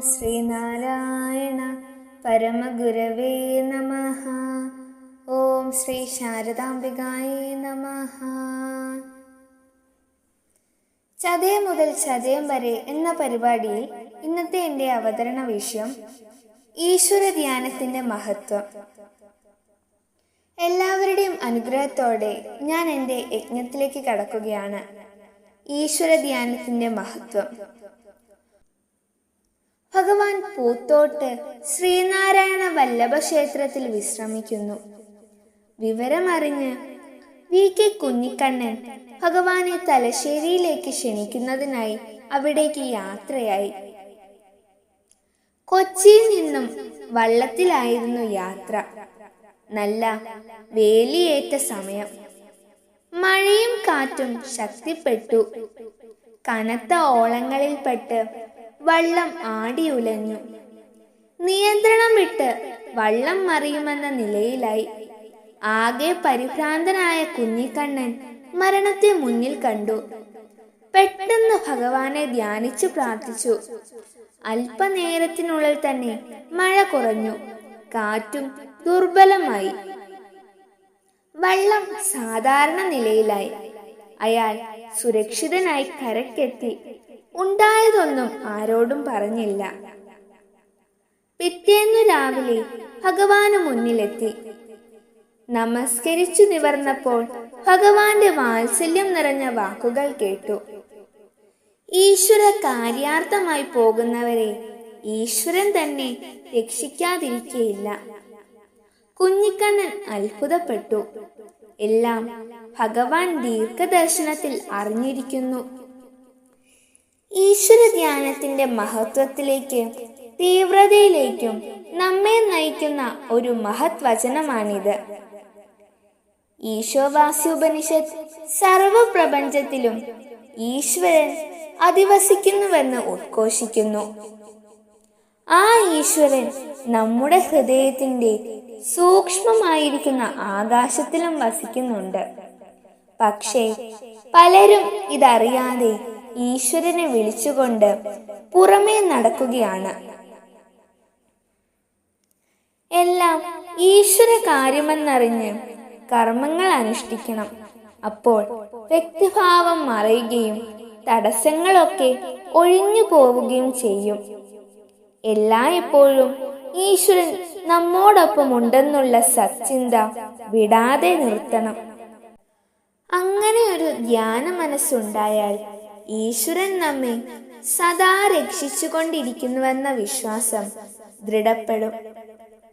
ശ്രീനാരായണ പരമഗുരവേ നമ. ഓം ശ്രീ ശാരദാംബികായേ നമ. ചതയം മുതൽ ചതയം വരെ എന്ന പരിപാടിയിൽ ഇന്നത്തെ എന്റെ അവതരണ വിഷയം ഈശ്വര ധ്യാനത്തിന്റെ മഹത്വം. എല്ലാവരുടെയും അനുഗ്രഹത്തോടെ ഞാൻ എന്റെ യജ്ഞത്തിലേക്ക് കടക്കുകയാണ്. ഈശ്വര ധ്യാനത്തിന്റെ മഹത്വം. ഭഗവാൻ പൂത്തോട്ട് ശ്രീനാരായണ വല്ലഭ ക്ഷേത്രത്തിൽ വിശ്രമിക്കുന്നു. വിവരമറിഞ്ഞ് വി. കെ. കുഞ്ഞിക്കണ്ണൻ ഭഗവാനെ തലശ്ശേരിയിലേക്ക് ക്ഷണിക്കുന്നതിനായി അവിടേക്ക് യാത്രയായി. കൊച്ചിയിൽ നിന്നും വള്ളത്തിലായിരുന്നു യാത്ര. നല്ല വേലിയേറ്റ സമയം. മഴയും കാറ്റും ശക്തിപ്പെട്ടു. കനത്ത ഓളങ്ങളിൽപ്പെട്ട് വള്ളം ആടിയുലഞ്ഞു നിയന്ത്രണം വിട്ട് വള്ളം മറിയുമെന്ന നിലയിലായി. ആകെ പരിഭ്രാന്തനായ കുഞ്ഞിക്കണ്ണൻ മരണത്തെ മുന്നിൽ കണ്ടു. പെട്ടെന്ന് ഭഗവാനെ ധ്യാനിച്ചു പ്രാർത്ഥിച്ചു. അല്പനേരത്തിനുള്ളിൽ തന്നെ മഴ കുറഞ്ഞു. കാറ്റും ദുർബലമായി. വള്ളം സാധാരണ നിലയിലായി. അയാൾ സുരക്ഷിതനായി കരക്കെത്തി. ഉണ്ടായതൊന്നും ആരോടും പറഞ്ഞില്ല. പിറ്റേന്നു രാവിലെ ഭഗവാന് മുന്നിലെത്തി. നമസ്കരിച്ചു നിവർന്നപ്പോൾ ഭഗവാന്റെ വാത്സല്യം നിറഞ്ഞ വാക്കുകൾ കേട്ടു. ഈശ്വര കാര്യാർത്ഥമായി പോകുന്നവരെ ഈശ്വരൻ തന്നെ രക്ഷിക്കാതിരിക്കയില്ല. കുഞ്ഞിക്കണ്ണൻ അത്ഭുതപ്പെട്ടു. എല്ലാം ഭഗവാൻ ദീർഘദർശനത്തിൽ അറിഞ്ഞിരിക്കുന്നു. ഈശ്വര ധ്യാനത്തിന്റെ മഹത്വത്തിലേക്ക് തീവ്രതയിലേക്കും നമ്മെ നയിക്കുന്ന ഒരു മഹത് വചനമാണിത് ഈശോവാസ്യോപനിഷത്ത് സർവപ്രപഞ്ചത്തിലും ഈശ്വരൻ അധിവസിക്കുന്നുവെന്ന് ഉദ്ഘോഷിക്കുന്നു. ആ ഈശ്വരൻ നമ്മുടെ ഹൃദയത്തിന്റെ സൂക്ഷ്മമായിരിക്കുന്ന ആകാശത്തിലും വസിക്കുന്നുണ്ട്. പക്ഷേ പലരും ഇതറിയാതെ ഈശ്വരനെ വിളിച്ചുകൊണ്ട് പുറമേ നടക്കുകയാണ്. എല്ലാം ഈശ്വര കാര്യമെന്നറിഞ്ഞ് കർമ്മങ്ങൾ അനുഷ്ഠിക്കണം. അപ്പോൾ വ്യക്തിഭാവം മറയുകയും തടസ്സങ്ങളൊക്കെ ഒഴിഞ്ഞു പോവുകയും ചെയ്യും. എല്ലായ്പ്പോഴും ഈശ്വരൻ നമ്മോടൊപ്പം ഉണ്ടെന്നുള്ള സച്ചിന്ത വിടാതെ നിർത്തണം. അങ്ങനെ ഒരു ധ്യാന മനസ്സുണ്ടായാൽ ഈശ്വരൻ നമ്മെ സദാ രക്ഷിച്ചുകൊണ്ടിരിക്കുന്നുവെന്ന വിശ്വാസം ദൃഢപ്പെടും.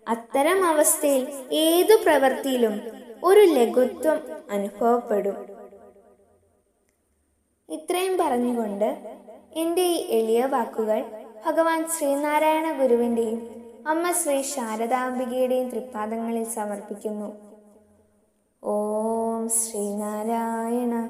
അത്തരം അവസ്ഥയിൽ ഏതു പ്രവൃത്തിയിലും ഒരു ലഘുത്വം അനുഭവപ്പെടും. ഇത്രയും പറഞ്ഞുകൊണ്ട് എന്റെ ഈ എളിയ വാക്കുകൾ ഭഗവാൻ ശ്രീനാരായണ ഗുരുവിന്റെയും അമ്മ ശ്രീ ശാരദാംബികയുടെയും തൃപ്പാദങ്ങളിൽ സമർപ്പിക്കുന്നു. ഓം ശ്രീനാരായണ